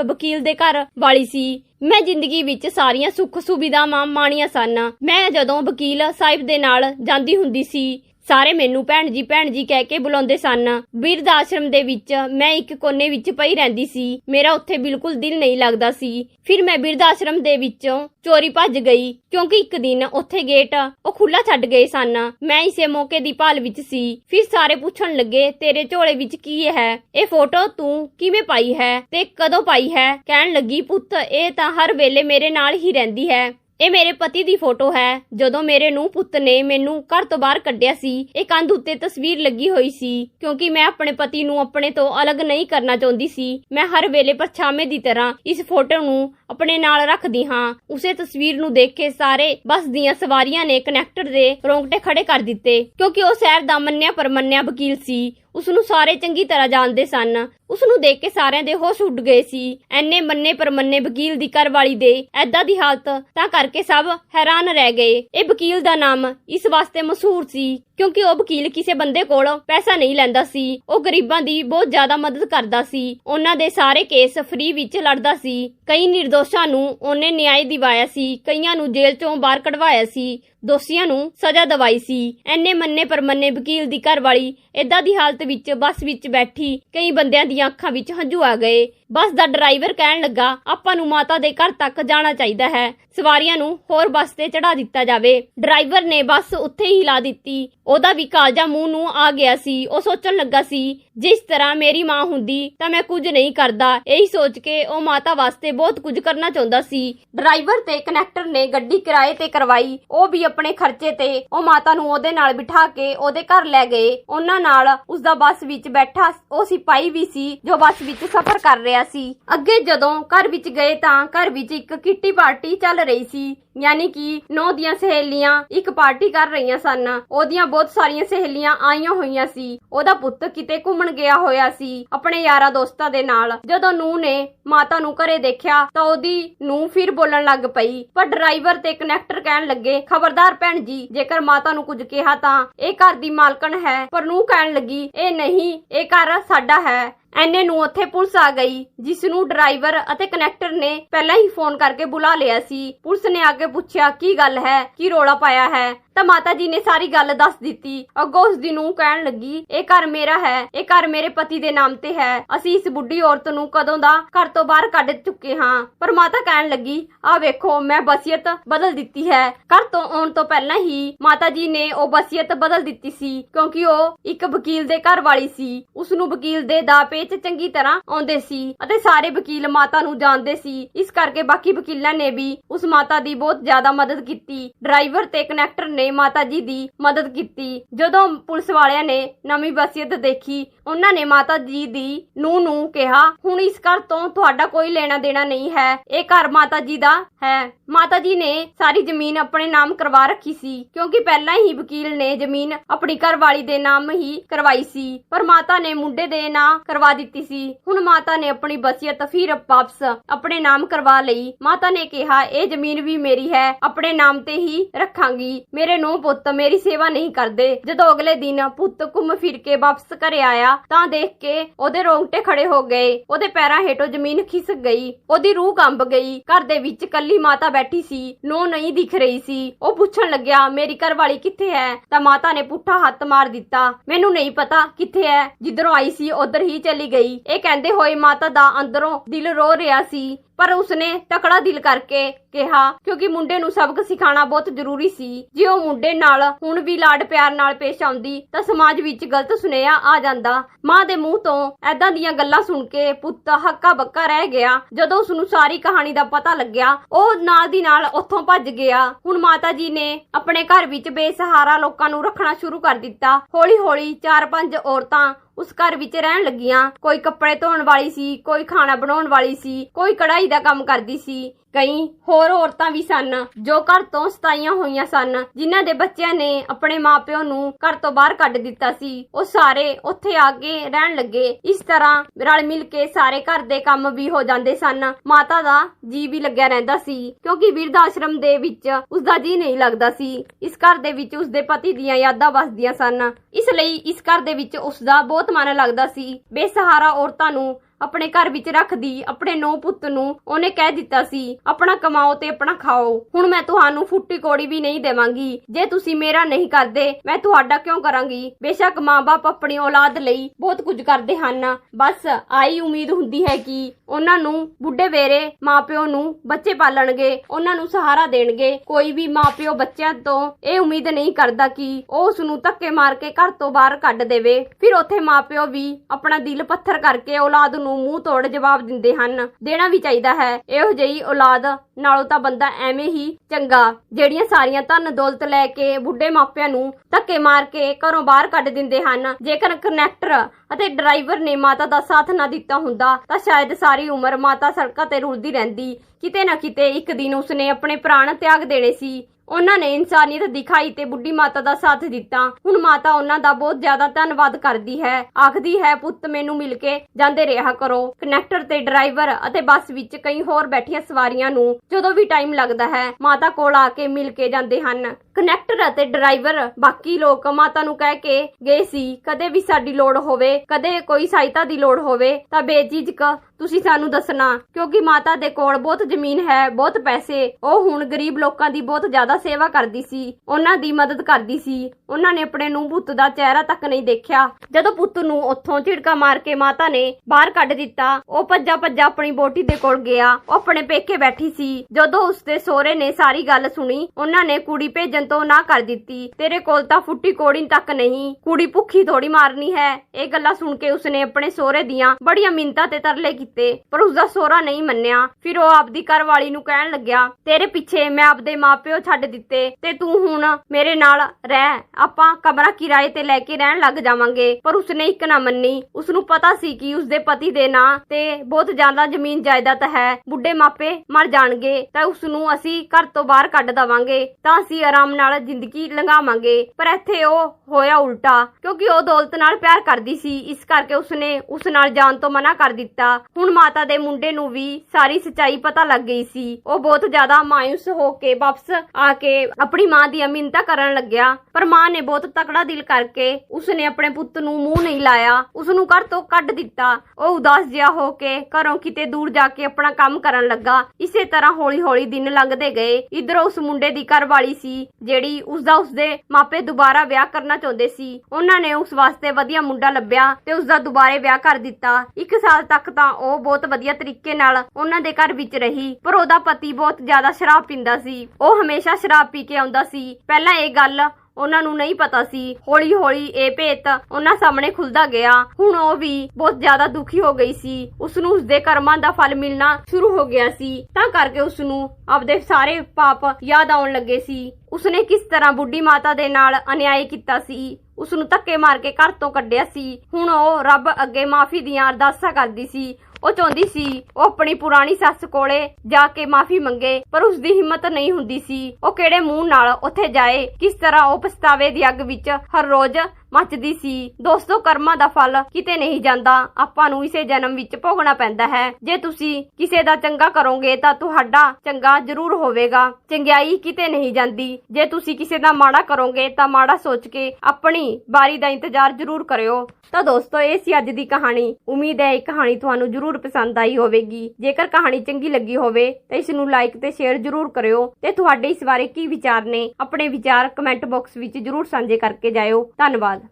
ਵਕੀਲ ਦੇ ਘਰ ਵਾਲੀ ਸੀ? ਮੈਂ ਜ਼ਿੰਦਗੀ ਵਿੱਚ ਸਾਰੀਆਂ ਸੁੱਖ ਸੁਵਿਧਾਵਾਂ ਮਾਣੀਆਂ ਸਨ। ਮੈਂ ਜਦੋਂ ਵਕੀਲ ਸਾਹਿਬ ਦੇ ਨਾਲ ਜਾਂਦੀ ਹੁੰਦੀ ਸੀ ਸਾਰੇ ਮੈਨੂੰ ਭੈਣ ਜੀ ਭੈਣ ਜੀ ਕਹਿ ਕੇ ਬੁਲਾਉਂਦੇ ਸਨ। ਬਿਰਧ ਆਸ਼ਰਮ ਦੇ ਵਿੱਚ ਮੈਂ ਇੱਕ ਕੋਨੇ ਵਿੱਚ ਪਈ ਰਹਿੰਦੀ ਸੀ। ਮੇਰਾ ਉੱਥੇ ਬਿਲਕੁਲ ਦਿਲ ਨਹੀਂ ਲੱਗਦਾ ਸੀ। ਫਿਰ ਮੈਂ ਬਿਰਧ ਆਸ਼ਰਮ ਦੇ ਵਿੱਚੋਂ ਚੋਰੀ ਭੱਜ ਗਈ, ਕਿਉਂਕਿ ਇੱਕ ਦਿਨ ਉੱਥੇ ਗੇਟ ਉਹ ਖੁੱਲਾ ਛੱਡ ਗਏ ਸਨ। ਮੈਂ ਇਸੇ ਮੌਕੇ ਦੀ ਭਾਲ ਵਿੱਚ ਸੀ। ਫਿਰ ਸਾਰੇ ਪੁੱਛਣ ਲੱਗੇ, ਤੇਰੇ ਝੋਲੇ ਵਿੱਚ ਕੀ ਹੈ? ਇਹ ਫੋਟੋ ਤੂੰ ਕਿਵੇਂ ਪਾਈ ਹੈ? ਤੇ ਕਦੋਂ ਪਾਈ ਹੈ? ਕਹਿਣ ਲੱਗੀ, ਪੁੱਤ, ਇਹ ਤਾਂ ਹਰ ਵੇਲੇ ਮੇਰੇ ਨਾਲ ਹੀ ਰਹਿੰਦੀ ਹੈ। ਇਹ ਮੇਰੇ ਪਤੀ ਦੀ ਫੋਟੋ ਹੈ। ਜਦੋਂ ਮੇਰੇ ਨੂੰ ਪੁੱਤ ਨੇ ਮੈਨੂੰ ਘਰ ਤੋਂ ਬਾਹਰ ਕੱਢਿਆ ਸੀ, ਇਹ ਕੰਧ ਉੱਤੇ ਤਸਵੀਰ ਲੱਗੀ ਹੋਈ ਸੀ, ਕਿਉਂਕਿ ਮੈਂ ਆਪਣੇ ਪਤੀ ਨੂੰ ਆਪਣੇ ਤੋਂ ਅਲੱਗ ਨਹੀਂ ਕਰਨਾ ਚਾਹੁੰਦੀ ਸੀ। ਮੈਂ ਹਰ ਵੇਲੇ ਪਰਛਾਵੇਂ ਦੀ ਤਰ੍ਹਾਂ ਇਸ ਫੋਟੋ ਨੂੰ ਆਪਣੇ ਨਾਲ ਰੱਖਦੀ ਹਾਂ। ਉਸੇ ਤਸਵੀਰ ਨੂੰ ਦੇਖ ਕੇ ਸਾਰੇ ਬੱਸ ਦੀਆਂ ਸਵਾਰੀਆਂ ਨੇ ਕਨੈਕਟਰ ਦੇ ਰੋਂਗਟੇ ਖੜੇ ਕਰ ਦਿੱਤੇ, ਕਿਉਂਕਿ ਉਹ ਸ਼ਹਿਰ ਦਾ ਮੰਨਿਆ ਪਰਮੰਨਿਆ ਵਕੀਲ ਸੀ। ਉਸ ਨੂੰ ਸਾਰੇ ਚੰਗੀ ਤਰ੍ਹਾਂ ਜਾਣਦੇ ਸਨ। ਉਸ ਨੂੰ ਦੇਖ ਕੇ ਸਾਰਿਆਂ ਦੇ ਹੋਸ਼ ਉੱਡ ਗਏ ਸੀ। ਐਨੇ ਮੰਨੇ ਪਰਮੰਨੇ ਵਕੀਲ ਦੀ ਘਰਵਾਲੀ ਦੇ ਐਦਾਂ ਦੀ ਹਾਲਤ ਤਾਂ ਕਰਕੇ ਸਭ ਹੈਰਾਨ ਰਹਿ ਗਏ। ਇਹ ਵਕੀਲ ਦਾ ਨਾਮ ਇਸ ਵਾਸਤੇ ਮਸ਼ਹੂਰ ਸੀ ਕਿਉਂਕਿ ਉਹ ਵਕੀਲ ਕਿਸੇ ਬੰਦੇ ਕੋਲ ਪੈਸਾ ਨਹੀਂ ਲੈਂਦਾ ਸੀ। ਉਹ ਗਰੀਬਾਂ ਦੀ ਬਹੁਤ ਜ਼ਿਆਦਾ ਮਦਦ ਕਰਦਾ ਸੀ। ਉਹਨਾਂ ਦੇ ਸਾਰੇ ਕੇਸ ਫ੍ਰੀ ਵਿੱਚ ਲੜਦਾ ਸੀ। ਕਈ ਨਿਰਦੋਸ਼ਾਂ ਨੂੰ ਉਹਨੇ ਨਿਆਂ ਦਿਵਾਇਆ ਸੀ। ਕਈਆਂ ਨੂੰ ਜੇਲ੍ਹ ਚੋਂ ਬਾਹਰ ਕਢਵਾਇਆ ਸੀ। ਦੋਸ਼ੀਆਂ ਨੂੰ ਸਜ਼ਾ ਦਵਾਈ ਸੀ। ਐਨੇ ਮੰਨੇ ਪਰਮੰਨੇ ਵਕੀਲ ਦੀ ਘਰਵਾਲੀ ਏਦਾਂ ਦੀ ਹਾਲਤ ਵਿੱਚ ਬੱਸ ਵਿੱਚ ਬੈਠੀ ਕਈ ਬੰਦਿਆਂ ਦੀ ਦੀਆਂ ਅੱਖਾਂ ਵਿੱਚ ਹੰਝੂ ਆ ਗਏ। ਬੱਸ ਦਾ ਡਰਾਈਵਰ ਕਹਿਣ ਲੱਗਾ, ਆਪਾਂ ਨੂੰ ਮਾਤਾ ਦੇ ਘਰ ਤੱਕ ਜਾਣਾ ਚਾਹੀਦਾ ਹੈ। ਸਵਾਰੀਆਂ ਨੂੰ ਹੋਰ ਬੱਸ ਤੇ ਚੜਾ ਦਿੱਤਾ ਜਾਵੇ। ਡਰਾਈਵਰ ਨੇ ਬੱਸ ਉੱਥੇ ਹੀ ਲਾ ਦਿੱਤੀ। ਉਹਦਾ ਵੀ ਕਾਲਜਾ ਮੂੰਹ ਨੂੰ ਆ ਗਿਆ ਸੀ। ਉਹ ਸੋਚਣ ਲੱਗਾ ਸੀ, ਜਿਸ ਤਰ੍ਹਾਂ ਮੇਰੀ ਮਾਂ ਹੁੰਦੀ, ਤਾਂ ਮੈਂ ਕੁਝ ਨਹੀਂ ਕਰਦਾ। ਇਹੀ ਸੋਚ ਕੇ ਉਹ ਮਾਤਾ ਵਾਸਤੇ ਬਹੁਤ ਕੁਝ ਕਰਨਾ ਚਾਹੁੰਦਾ ਸੀ। ਡਰਾਈਵਰ ਤੇ ਕਨੈਕਟਰ ਨੇ ਗੱਡੀ ਕਿਰਾਏ ਤੇ ਕਰਵਾਈ। ਉਹ ਵੀ ਆਪਣੇ ਖਰਚੇ ਤੇ ਉਹ ਮਾਤਾ ਨੂੰ ਉਹਦੇ ਨਾਲ ਬਿਠਾ ਕੇ ਉਹਦੇ ਘਰ ਲੈ ਗਏ। ਉਹਨਾਂ ਨਾਲ ਉਸ ਦਾ ਬੱਸ ਵਿੱਚ ਬੈਠਾ, ਉਹ ਸਿਪਾਹੀ ਵੀ ਸੀ। ਜੋ ਬੱਸ ਵਿੱਚ ਸਫ਼ਰ ਕਰ ਰਿਹਾ ਸੀ। ਅੱਗੇ ਜਦੋਂ ਘਰ ਵਿੱਚ ਗਏ ਤਾਂ ਘਰ ਵਿੱਚ ਇੱਕ ਕਿੱਟੀ ਪਾਰਟੀ ਚੱਲ ਰਹੀ ਸੀ। ਯਾਨੀ ਕਿ ਨੌ ਦੀਆਂ ਸਹੇਲੀਆਂ ਇੱਕ ਪਾਰਟੀ ਕਰ ਰਹੀਆਂ ਸਨ। ਉਹਦੀਆਂ ਬਹੁਤ ਸਾਰੀਆਂ ਸਹੇਲੀਆਂ ਆਈਆਂ ਹੋਈਆਂ ਸੀ। ਉਹਦਾ ਪੁੱਤ ਕਿਤੇ ਘੁੰਮਣ ਗਿਆ ਹੋਇਆ ਸੀ ਆਪਣੇ ਯਾਰਾਂ ਦੋਸਤਾਂ ਦੇ ਨਾਲ। ਜਦੋਂ ਨੂੰ ਨੇ ਮਾਤਾ ਨੂੰ ਘਰੇ ਦੇਖਿਆ ਤਾਂ ਉਹਦੀ ਨੂੰ ਫਿਰ ਬੋਲਣ ਲੱਗ ਪਈ। ਪਰ ਡਰਾਈਵਰ ਤੇ ਕਨੈਕਟਰ ਕਹਿਣ ਲੱਗੇ, ਖਬਰਦਾਰ ਭੈਣ ਜੀ, ਜੇਕਰ ਮਾਤਾ ਨੂੰ ਕੁਝ ਕਿਹਾ ਤਾਂ ਇਹ ਘਰ ਦੀ ਮਾਲਕਣ ਹੈ। ਪਰ ਨੂੰ ਕਹਿਣ ਲੱਗੀ, ਇਹ ਨਹੀਂ, ਇਹ ਘਰ ਸਾਡਾ ਹੈ। ਐਨੇ ਨੂੰ ਉੱਥੇ ਪੁਲਿਸ ਆ ਗਈ, ਜਿਸ ਨੂੰ ਡਰਾਈਵਰ ਅਤੇ ਕਨੈਕਟਰ ਨੇ ਪਹਿਲਾਂ ਹੀ ਫੋਨ ਕਰਕੇ ਬੁਲਾ ਲਿਆ ਸੀ। ਪੁਲਿਸ ਨੇ ਆ ਕੇ ਪੁੱਛਿਆ, ਕੀ ਗੱਲ ਹੈ? ਕੀ ਰੋਲਾ ਪਾਇਆ ਹੈ? ਤਾਂ ਮਾਤਾ ਜੀ ਨੇ ਸਾਰੀ ਗੱਲ ਦੱਸ ਦਿੱਤੀ। ਅੱਗੋਂ ਉਸ ਦੀ ਨੂੰ ਕਹਿਣ ਲੱਗੀ, ਇਹ ਘਰ ਮੇਰਾ ਹੈ, ਇਹ ਘਰ ਮੇਰੇ ਪਤੀ ਦੇ ਨਾਮ ਤੇ ਹੈ। ਅਸੀਂ ਇਸ ਬੁੱਢੀ ਔਰਤ ਨੂੰ ਕਦੋਂ ਦਾ ਘਰ ਤੋਂ ਬਾਹਰ ਕੱਢ ਚੁੱਕੇ ਹਾਂ। ਪਰ ਮਾਤਾ ਕਹਿਣ ਲੱਗੀ ਆ ਵੇਖੋ, ਮੈਂ ਵਸੀਅਤ ਬਦਲ ਦਿੱਤੀ ਹੈ। ਘਰ ਤੋਂ ਆਉਣ ਤੋਂ ਪਹਿਲਾਂ ਹੀ ਮਾਤਾ ਜੀ ਨੇ ਉਹ ਵਸੀਅਤ ਬਦਲ ਦਿੱਤੀ ਸੀ, ਕਿਉਂਕਿ ਉਹ ਇੱਕ ਵਕੀਲ ਦੇ ਘਰ ਵਾਲੀ ਸੀ। ਉਸ ਨੂੰ ਵਕੀਲ ਦੇ ਦਾ ਪੇਚ ਚੰਗੀ ਤਰ੍ਹਾਂ ਆਉਂਦੇ ਸੀ ਅਤੇ ਸਾਰੇ ਵਕੀਲ ਮਾਤਾ ਨੂੰ ਜਾਣਦੇ ਸੀ। ਇਸ ਕਰਕੇ ਬਾਕੀ ਵਕੀਲਾਂ ਨੇ ਵੀ ਉਸ ਮਾਤਾ ਦੀ ਬਹੁਤ ਜ਼ਿਆਦਾ ਮਦਦ ਕੀਤੀ। ਡਰਾਈਵਰ ਤੇ ਕਨੈਕਟਰ ਨੇ ਮਾਤਾ ਜੀ ਦੀ ਮਦਦ ਕੀਤੀ। ਜਦੋਂ ਪੁਲਿਸ ਵਾਲਿਆਂ ਨੇ ਨਵੀਂ ਵਸੀਅਤ ਦੇਖੀ, ਉਹਨਾਂ ਨੇ ਮਾਤਾ ਜੀ ਦੀ ਨੂੰ ਨੂੰ ਕਿਹਾ, ਹੁਣ ਇਸ ਘਰ ਤੋਂ ਤੁਹਾਡਾ ਕੋਈ ਲੈਣਾ ਦੇਣਾ ਨਹੀਂ ਹੈ। ਇਹ ਘਰ ਮਾਤਾ ਜੀ ਦਾ ਹੈ। ਮਾਤਾ ਜੀ ਨੇ ਸਾਰੀ ਜ਼ਮੀਨ ਆਪਣੇ ਨਾਮ ਕਰਵਾ ਰੱਖੀ ਸੀ, ਕਿਉਂਕਿ ਪਹਿਲਾਂ ਹੀ ਵਕੀਲ ਨੇ ਜ਼ਮੀਨ ਆਪਣੀ ਘਰਵਾਲੀ ਦੇ ਨਾਮ ਹੀ ਕਰਵਾਈ ਸੀ, ਪਰ ਮਾਤਾ ਨੇ ਮੁੰਡੇ ਦੇ ਨਾਂ ਕਰਵਾ ਦਿੱਤੀ ਸੀ। ਹੁਣ ਮਾਤਾ ਨੇ ਆਪਣੀ ਵਸੀਅਤ ਫਿਰ ਵਾਪਸ ਆਪਣੇ ਨਾਮ ਕਰਵਾ ਲਈ। ਮਾਤਾ ਨੇ ਕਿਹਾ, ਇਹ ਜ਼ਮੀਨ ਵੀ ਮੇਰੀ ਹੈ, ਆਪਣੇ ਨਾਮ ਤੇ ਹੀ ਰੱਖਾਂਗੀ। ਮੇਰੇ ਨੂੰ ਪੁੱਤ ਮੇਰੀ ਸੇਵਾ ਨਹੀਂ ਕਰਦੇ। ਜਦੋਂ ਅਗਲੇ ਦਿਨ ਪੁੱਤ ਘੁੰਮ ਫਿਰ ਕੇ ਵਾਪਸ ਘਰੇ ਆਇਆ, ਤਾਂ ਦੇਖ ਕੇ ਉਹਦੇ ਰੋਂਗਟੇ ਖੜੇ ਹੋ ਗਏ। ਉਹਦੇ ਪੈਰਾਂ ਹੇਠੋਂ ਜ਼ਮੀਨ ਖਿਸਕ ਗਈ। ਉਹਦੀ ਰੂਹ ਕੰਬ ਗਈ। ਘਰ ਦੇ ਵਿੱਚ ਕੱਲੀ ਮਾਤਾ ਬੈਠੀ ਸੀ। ਨੂੰ ਨਹੀਂ ਦਿਖ ਰਹੀ ਸੀ। ਉਹ ਪੁੱਛਣ ਲੱਗਿਆ, ਮੇਰੀ ਘਰਵਾਲੀ ਕਿੱਥੇ ਹੈ? ਤਾਂ ਮਾਤਾ ਨੇ ਪੁੱਠਾ ਹੱਥ ਮਾਰ ਦਿੱਤਾ। ਮੈਨੂੰ ਨਹੀਂ ਪਤਾ ਕਿੱਥੇ ਹੈ। ਜਿੱਧਰੋਂ ਆਈ ਸੀ, ਉਧਰ ਹੀ ਚਲੀ ਗਈ। ਇਹ ਕਹਿੰਦੇ ਹੋਏ ਮਾਤਾ ਦਾ ਅੰਦਰੋਂ ਦਿਲ ਰੋ ਰਿਹਾ ਸੀ। ਪਰ ਉਸਨੇ ਤਕੜਾ ਦਿਲ ਕਰਕੇ ਕਿਹਾ, ਕਿਉਂਕਿ ਮੁੰਡੇ ਨੂੰ ਸਬਕ ਸਿਖਾਉਣਾ ਬਹੁਤ ਜ਼ਰੂਰੀ ਸੀ। ਜੇ ਉਹ ਮੁੰਡੇ ਨਾਲ ਹੁਣ ਵੀ ਲਾਡ ਪਿਆਰ ਨਾਲ ਪੇਸ਼ ਆਉਂਦੀ, ਤਾਂ ਸਮਾਜ ਵਿੱਚ ਗਲਤ ਸੁਨੇਹਾ ਆ ਜਾਂਦਾ। ਮਾਂ ਦੇ ਮੂੰਹ ਤੋਂ ਐਦਾਂ ਦੀਆਂ ਗੱਲਾਂ ਸੁਣ ਕੇ ਪੁੱਤ ਹੱਕਾ ਬੱਕਾ ਰਹਿ ਗਿਆ। ਜਦੋਂ ਉਸ ਨੂੰ ਸਾਰੀ ਕਹਾਣੀ ਦਾ ਪਤਾ ਲੱਗਿਆ, ਉਹ ਨਾਲ ਦੀ ਨਾਲ ਉੱਥੋਂ ਭੱਜ ਗਿਆ। ਹੁਣ ਮਾਤਾ ਜੀ ਨੇ ਆਪਣੇ ਘਰ ਵਿੱਚ ਬੇਸਹਾਰਾ ਲੋਕਾਂ ਨੂੰ ਰੱਖਣਾ ਸ਼ੁਰੂ ਕਰ ਦਿੱਤਾ। ਹੌਲੀ ਹੌਲੀ ਚਾਰ ਪੰਜ ਔਰਤਾਂ ਉਸ ਘਰ ਵਿੱਚ ਰਹਿਣ ਲੱਗੀਆਂ। ਕੋਈ ਕੱਪੜੇ ਧੋਣ ਵਾਲੀ ਸੀ, ਕੋਈ ਖਾਣਾ ਬਣਾਉਣ ਵਾਲੀ ਸੀ, ਕੋਈ ਕਢਾਈ ਦਾ ਕੰਮ ਕਰਦੀ ਸੀ। ਕਈ ਹੋਰ ਔਰਤਾਂ ਵੀ ਸਨ, ਜੋ ਘਰ ਤੋਂ ਸਤਾਈਆਂ ਹੋਈਆਂ ਸਨ, ਜਿਨ੍ਹਾਂ ਦੇ ਬੱਚਿਆਂ ਨੇ ਆਪਣੇ ਮਾਪਿਓ ਨੂੰ ਘਰ ਤੋਂ ਬਾਹਰ ਕੱਢ ਦਿੱਤਾ ਸੀ। ਉਹ ਸਾਰੇ ਉੱਥੇ ਆ ਕੇ ਰਹਿਣ ਲੱਗੇ। ਇਸ ਤਰ੍ਹਾਂ ਰਲ ਮਿਲ ਕੇ ਸਾਰੇ ਘਰ ਦੇ ਕੰਮ ਵੀ ਹੋ ਜਾਂਦੇ ਸਨ। ਮਾਤਾ ਦਾ ਜੀ ਵੀ ਲੱਗਿਆ ਰਹਿੰਦਾ ਸੀ, ਕਿਉਂਕਿ ਬਿਰਧ ਆਸ਼ਰਮ ਦੇ ਵਿੱਚ ਉਸ ਦਾ ਜੀ ਨਹੀਂ ਲੱਗਦਾ ਸੀ। ਇਸ ਘਰ ਦੇ ਵਿੱਚ ਉਸ ਦੇ ਪਤੀ ਦੀਆਂ ਯਾਦਾਂ ਵੱਸਦੀਆਂ ਸਨ। ਇਸ ਲਈ ਇਸ ਘਰ ਦੇ ਵਿੱਚ ਉਸ ਦਾ ਬਹੁਤ ਮਨ ਲੱਗਦਾ ਸੀ। ਬੇਸਹਾਰਾ ਔਰਤਾਂ ਨੂੰ ਆਪਣੇ ਘਰ ਵਿੱਚ ਰੱਖਦੀ, ਆਪਣੇ ਨੌ ਪੁੱਤ ਨੂੰ ਉਹਨੇ ਕਹਿ ਦਿੱਤਾ ਸੀ, ਆਪਣਾ ਕਮਾਓ ਤੇ ਆਪਣਾ ਖਾਓ। ਹੁਣ ਮੈਂ ਤੁਹਾਨੂੰ ਫੁੱਟੀ ਕੋੜੀ ਵੀ ਨਹੀਂ ਦੇਵਾਂਗੀ। ਜੇ ਤੁਸੀਂ ਮੇਰਾ ਨਹੀਂ ਕਰਦੇ, ਮੈਂ ਤੁਹਾਡਾ ਕਿਉਂ ਕਰਾਂਗੀ? ਬੇਸ਼ੱਕ ਮਾਂ-ਬਾਪ ਆਪਣੀ ਔਲਾਦ ਲਈ ਬਹੁਤ ਕੁਝ ਕਰਦੇ ਹਨ। ਬਸ ਆਈ ਉਮੀਦ ਹੁੰਦੀ ਹੈ ਕਿ ਉਹਨਾਂ ਨੂੰ ਬੁੱਢੇ ਵੇਰੇ ਮਾਪਿਓ ਨੂੰ ਬੱਚੇ ਪਾਲਣਗੇ, ਉਹਨਾਂ ਨੂੰ ਸਹਾਰਾ ਦੇਣਗੇ। ਕੋਈ ਵੀ ਮਾਪਿਓ ਬੱਚਿਆਂ ਤੋਂ ਇਹ ਉਮੀਦ ਨਹੀਂ ਕਰਦਾ ਕਿ ਉਹ ਉਸ ਨੂੰ ਧੱਕੇ ਮਾਰ ਕੇ ਘਰ ਤੋਂ ਬਾਹਰ ਕੱਢ ਦੇਵੇ। ਫਿਰ ਉੱਥੇ ਮਾਪਿਓ ਵੀ ਆਪਣਾ ਦਿਲ ਪੱਥਰ ਕਰਕੇ ਔਲਾਦ ਨੂੰ ਮੂੰਹ ਤੋੜ ਜਵਾਬ ਦਿੰਦੇ ਹਨ। ਦੇਣਾ ਵੀ ਚਾਹੀਦਾ ਹੈ। ਇਹੋ ਜਿਹੀ ਔਲਾਦ ਨਾਲੋਂ ਤਾਂ ਬੰਦਾ ਐਵੇਂ ਹੀ ਚੰਗਾ। ਜਿਹੜੀਆਂ ਸਾਰੀਆਂ ਧਨ ਦੌਲਤ ਲੈ ਕੇ ਬੁੱਢੇ ਮਾਪਿਆਂ ਨੂੰ ਧੱਕੇ ਮਾਰ ਕੇ ਘਰੋਂ ਬਾਹਰ ਕੱਢ ਦਿੰਦੇ ਹਨ। ਜੇਕਰ ਕਨੈਕਟਰ ਅਤੇ ਡਰਾਈਵਰ ਨੇ ਮਾਤਾ ਦਾ ਸਾਥ ਨਾ ਦਿੱਤਾ ਹੁੰਦਾ, ਤਾਂ ਸ਼ਾਇਦ ਸਾਰੀ ਉਮਰ ਮਾਤਾ ਸੜਕਾਂ ਤੇ ਰੁਲਦੀ ਰਹਿੰਦੀ। ਕਿਤੇ ਨਾ ਕਿਤੇ ਇੱਕ ਦਿਨ ਉਸਨੇ ਆਪਣੇ ਪ੍ਰਾਣ ਤਿਆਗ ਦੇਣੇ ਸੀ। ਉਹਨਾਂ ਨੇ ਇਨਸਾਨੀਅਤ ਦਿਖਾਈ ਤੇ ਬੁੱਢੀ ਮਾਤਾ ਦਾ ਸਾਥ ਦਿੱਤਾ। ਹੁਣ ਮਾਤਾ ਉਹਨਾਂ ਦਾ ਬਹੁਤ ਜ਼ਿਆਦਾ ਧੰਨਵਾਦ ਕਰਦੀ ਹੈ। ਆਖਦੀ ਹੈ, ਪੁੱਤ, ਮੈਨੂੰ ਮਿਲ ਕੇ ਜਾਂਦੇ ਰਿਹਾ ਕਰੋ। ਕਨੈਕਟਰ ਤੇ ਡਰਾਈਵਰ ਅਤੇ ਬੱਸ ਵਿੱਚ ਕਈ ਹੋਰ ਬੈਠੀਆਂ ਸਵਾਰੀਆਂ ਨੂੰ ਜਦੋਂ ਵੀ ਟਾਈਮ ਲੱਗਦਾ ਹੈ, ਮਾਤਾ ਕੋਲ ਆ ਕੇ ਮਿਲ ਕੇ ਜਾਂਦੇ ਹਨ। ਕਨੈਕਟਰ ਅਤੇ ਡਰਾਈਵਰ ਬਾਕੀ ਲੋਕ ਮਾਤਾ ਨੂੰ ਕਹਿ ਕੇ ਗਏ ਸੀ, ਕਦੇ ਵੀ ਸਾਡੀ ਲੋੜ ਹੋਵੇ, ਕਦੇ ਕੋਈ ਸਹਾਇਤਾ ਦੀ ਲੋੜ ਹੋਵੇ, ਤਾਂ ਬੇਝਿਜਕ ਤੁਸੀਂ ਸਾਨੂੰ ਦੱਸਣਾ, ਕਿਉਂਕਿ ਮਾਤਾ ਦੇ ਕੋਲ ਬਹੁਤ ਜ਼ਮੀਨ ਹੈ, ਬਹੁਤ ਪੈਸੇ, ਉਹ ਹੁਣ ਗਰੀਬ ਲੋਕਾਂ ਦੀ ਬਹੁਤ ਜ਼ਿਆਦਾ ਸੇਵਾ ਕਰਦੀ ਸੀ, ਉਹਨਾਂ ਦੀ ਮਦਦ ਕਰਦੀ ਸੀ, ਉਹਨਾਂ ਨੇ ਆਪਣੇ ਨੂੰ ਪੁੱਤ ਦਾ ਚਿਹਰਾ ਤੱਕ ਨਹੀਂ ਦੇਖਿਆ। ਜਦੋਂ ਪੁੱਤ ਨੂੰ ਉੱਥੋਂ ਝਿੜਕਾ ਮਾਰ ਕੇ ਮਾਤਾ ਨੇ ਬਾਹਰ ਕੱਢ ਦਿੱਤਾ, ਉਹ ਭੱਜਾ ਭੱਜਾ ਆਪਣੀ ਬੋਟੀ ਦੇ ਕੋਲ ਗਿਆ, ਉਹ ਆਪਣੇ ਪੇਕੇ ਬੈਠੀ ਸੀ। ਜਦੋਂ ਉਸਦੇ ਸੋਹਰੇ ਨੇ ਸਾਰੀ ਗੱਲ ਸੁਣੀ, ਉਹਨਾਂ ਨੇ ਕੁੜੀ ਭੇਜਣ ਤੋਂ ਨਾ ਕਰ ਦਿੱਤੀ। ਤੇਰੇ ਕੋਲ ਤਾਂ ਫੁੱਟੀ ਕੋੜੀ ਤੱਕ ਨਹੀਂ। ਕੁੜੀ ਭੁੱਖੀ ਥੋੜੀ ਮਾਰਨੀ ਹੈ। ਇਹ ਗੱਲਾਂ ਸੁਣ ਕੇ ਉਸਨੇ ਆਪਣੇ ਸੋਹਰੇ ਦੀਆਂ ਬੜੀਆਂ ਮਿੰਤਾਂ ਤੇ ਤਰਲੇ ਕੀਤੇ, ਪਰ ਉਸਦਾ ਸੋਹਰਾ ਨਹੀਂ ਮੰਨਿਆ। ਫਿਰ ਉਹ ਆਪਦੀ ਘਰਵਾਲੀ ਨੂੰ ਕਹਿਣ ਲੱਗਿਆ, ਤੇਰੇ ਪਿੱਛੇ ਮੈਂ ਆਪਦੇ ਮਾਪਿਓ ਛੱਡ ਦਿੱਤੇ ਤੇ ਤੂੰ ਹੁਣ ਮੇਰੇ ਨਾਲ ਰਹਿ। ਆਪਾਂ ਕਮਰਾ ਕਿਰਾਏ ਤੇ ਲੈ ਕੇ ਰਹਿਣ ਲੱਗ ਜਾਵਾਂਗੇ। ਪਰ ਉਸਨੇ ਇੱਕ ਨਾ ਮੰਨੀ। ਉਸਨੂੰ ਪਤਾ ਸੀ ਕਿ ਉਸਦੇ ਪਤੀ ਦੇ ਨਾਂ ਤੇ ਬਹੁਤ ਜ਼ਿਆਦਾ ਜ਼ਮੀਨ ਜਾਇਦਾਦ ਹੈ। ਬੁੱਢੇ ਮਾਪੇ ਮਰ ਜਾਣਗੇ, ਤਾਂ ਉਸ ਨੂੰ ਅਸੀਂ ਘਰ ਤੋਂ ਬਾਹਰ ਕੱਢ ਦਵਾਂਗੇ। ਤਾਂ ਅਸੀਂ ਆਰਾਮ ਨਾਲ ਜ਼ਿੰਦਗੀ ਲੰਘਾਵਾਂਗੇ। ਪਰ ਇੱਥੇ ਉਹ ਹੋਇਆ ਉਲਟਾ, ਕਿਉਂਕਿ ਉਹ ਦੌਲਤ ਨਾਲ ਪਿਆਰ ਕਰਦੀ ਸੀ। ਇਸ ਕਰਕੇ ਉਸਨੇ ਉਸ ਨਾਲ ਜਾਣ ਤੋਂ ਮਨਾ ਕਰ ਦਿੱਤਾ। ਹੁਣ ਮਾਤਾ ਦੇ ਮੁੰਡੇ ਨੂੰ ਵੀ ਸਾਰੀ ਸੱਚਾਈ ਪਤਾ ਲੱਗ ਗਈ ਸੀ। ਉਹ ਬਹੁਤ ਜ਼ਿਆਦਾ ਮਾਇੂਸ ਹੋ ਕੇ ਵਾਪਸ ਆ ਕੇ ਆਪਣੀ ਮਾਂ ਦੀ ਮਿੰਨਤਾਂ ਕਰਨ ਲੱਗਿਆ। ਪਰ ਮਾਂ ਨੇ ਬਹੁਤ ਤਕੜਾ ਦਿਲ ਕਰਕੇ ਉਸਨੇ ਆਪਣੇ ਪੁੱਤ ਨੂੰ ਮੂੰਹ ਨਹੀਂ ਲਾਇਆ। ਉਸ ਨੂੰ ਘਰ ਤੋਂ ਕੱਢ ਦਿੱਤਾ। ਉਹ ਉਦਾਸ ਜਿਹਾ ਹੋ ਕੇ ਘਰੋਂ ਕਿਤੇ ਦੂਰ ਜਾ ਕੇ ਆਪਣਾ ਕੰਮ ਕਰਨ ਲੱਗਾ। ਇਸੇ ਤਰ੍ਹਾਂ ਹੌਲੀ-ਹੌਲੀ ਦਿਨ ਲੰਘਦੇ ਗਏ। ਇਧਰ ਉਸ ਮੁੰਡੇ ਦੀ ਘਰਵਾਲੀ ਸੀ ਜਿਹੜੀ ਉਸਦਾ ਉਸਦੇ ਮਾਪੇ ਦੁਬਾਰਾ ਵਿਆਹ ਕਰਨਾ ਚਾਹੁੰਦੇ ਸੀ। ਉਹਨਾਂ ਨੇ ਉਸ ਵਾਸਤੇ ਵਧੀਆ ਮੁੰਡਾ ਲੱਭਿਆ ਤੇ ਉਸਦਾ ਦੁਬਾਰੇ ਵਿਆਹ ਕਰ ਦਿੱਤਾ। ਇੱਕ ਸਾਲ ਤੱਕ ਤਾਂ ਉਹ ਬਹੁਤ ਵਧੀਆ ਤਰੀਕੇ ਨਾਲ ਉਹਨਾਂ ਦੇ ਘਰ ਵਿੱਚ ਰਹੀ, ਪਰ ਉਹਦਾ ਪਤੀ ਬਹੁਤ ਜ਼ਿਆਦਾ ਸ਼ਰਾਬ ਪੀਂਦਾ ਸੀ। ਉਹ ਹਮੇਸ਼ਾ ਸ਼ਰਾਬ ਪੀ ਕੇ ਆਉਂਦਾ ਸੀ। ਪਹਿਲਾਂ ਇਹ ਗੱਲ ਉਹਨਾਂ ਨੂੰ ਨਹੀਂ ਪਤਾ ਸੀ। ਹੌਲੀ ਹੌਲੀ ਇਹ ਭੇਤ ਉਹਨਾਂ ਸਾਹਮਣੇ ਖੁੱਲਦਾ ਗਿਆ। ਹੁਣ ਉਹ ਵੀ ਬਹੁਤ ਜ਼ਿਆਦਾ ਦੁਖੀ ਹੋ ਗਈ ਸੀ। ਉਸ ਨੂੰ ਉਸਦੇ ਕਰਮਾਂ ਦਾ ਫਲ ਮਿਲਣਾ ਸ਼ੁਰੂ ਹੋ ਗਿਆ ਸੀ। ਤਾਂ ਕਰਕੇ ਉਸ ਨੂੰ ਆਪਦੇ ਸਾਰੇ ਪਾਪ ਯਾਦ ਆਉਣ ਲੱਗੇ ਸੀ। ਉਸਨੇ ਕਿਸ ਤਰ੍ਹਾਂ ਬੁੱਢੀ ਮਾਤਾ ਦੇ ਨਾਲ ਅਨਿਆਏ ਕੀਤਾ ਸੀ? ਉਸ ਨੂੰ ਧੱਕੇ ਮਾਰ ਕੇ ਘਰ ਤੋਂ ਕੱਢਿਆ ਸੀ। ਹੁਣ ਉਹ ਰੱਬ ਅੱਗੇ ਮਾਫੀ ਦੀਆਂ ਅਰਦਾਸਾਂ ਕਰਦੀ ਸੀ। ਉਹ ਚਾਹੁੰਦੀ ਸੀ, ਉਹ ਆਪਣੀ ਪੁਰਾਣੀ ਸੱਸ ਕੋਲੇ ਜਾ ਕੇ ਮਾਫੀ ਮੰਗੇ, ਪਰ ਉਸ ਦੀ ਹਿੰਮਤ ਨਹੀਂ ਹੁੰਦੀ ਸੀ। ਉਹ ਕਿਹੜੇ ਮੂੰਹ ਨਾਲ ਉੱਥੇ ਜਾਏ, ਕਿਸ ਤਰ੍ਹਾਂ ਉਹ ਪਛਤਾਵੇ ਦੀ ਅੱਗ ਵਿੱਚ ਹਰ ਰੋਜ਼ ਮੱਚਦੀ ਸੀ। ਦੋਸਤੋ, ਕਰਮਾਂ ਦਾ ਫਲ ਕਿਤੇ ਨਹੀਂ ਜਾਂਦਾ। ਆਪਾਂ ਨੂੰ ਇਸੇ ਜਨਮ ਵਿੱਚ ਭੋਗਣਾ ਪੈਂਦਾ ਹੈ। ਜੇ ਤੁਸੀਂ ਕਿਸੇ ਦਾ ਚੰਗਾ ਕਰੋਗੇ, ਤਾਂ ਤੁਹਾਡਾ ਚੰਗਾ ਜ਼ਰੂਰ ਹੋਵੇਗਾ। ਚੰਗਿਆਈ ਕਿਤੇ ਨਹੀਂ ਜਾਂਦੀ। ਜੇ ਤੁਸੀਂ ਕਿਸੇ ਦਾ ਮਾੜਾ ਕਰੋਗੇ, ਤਾਂ ਮਾੜਾ ਸੋਚ ਕੇ ਆਪਣੀ ਵਾਰੀ ਦਾ ਇੰਤਜ਼ਾਰ ਜ਼ਰੂਰ ਕਰਿਓ। ਤਾਂ ਦੋਸਤੋ, ਇਹ ਸੀ ਅੱਜ ਦੀ ਕਹਾਣੀ। ਉਮੀਦ ਹੈ, ਇਹ ਕਹਾਣੀ ਤੁਹਾਨੂੰ ਜ਼ਰੂਰ ਪਸੰਦ ਆਈ ਹੋਵੇਗੀ। ਜੇਕਰ ਕਹਾਣੀ ਚੰਗੀ ਲੱਗੀ ਹੋਵੇ, ਤਾਂ ਇਸ ਨੂੰ ਲਾਈਕ ਤੇ ਸ਼ੇਅਰ ਜ਼ਰੂਰ ਕਰਿਓ। ਤੇ ਤੁਹਾਡੇ ਇਸ ਬਾਰੇ ਕੀ ਵਿਚਾਰ ਨੇ, ਆਪਣੇ ਵਿਚਾਰ ਕਮੈਂਟ ਬਾਕਸ ਵਿੱਚ ਜ਼ਰੂਰ ਸਾਂਝੇ ਕਰਕੇ ਜਾਇਓ। ਧੰਨਵਾਦ।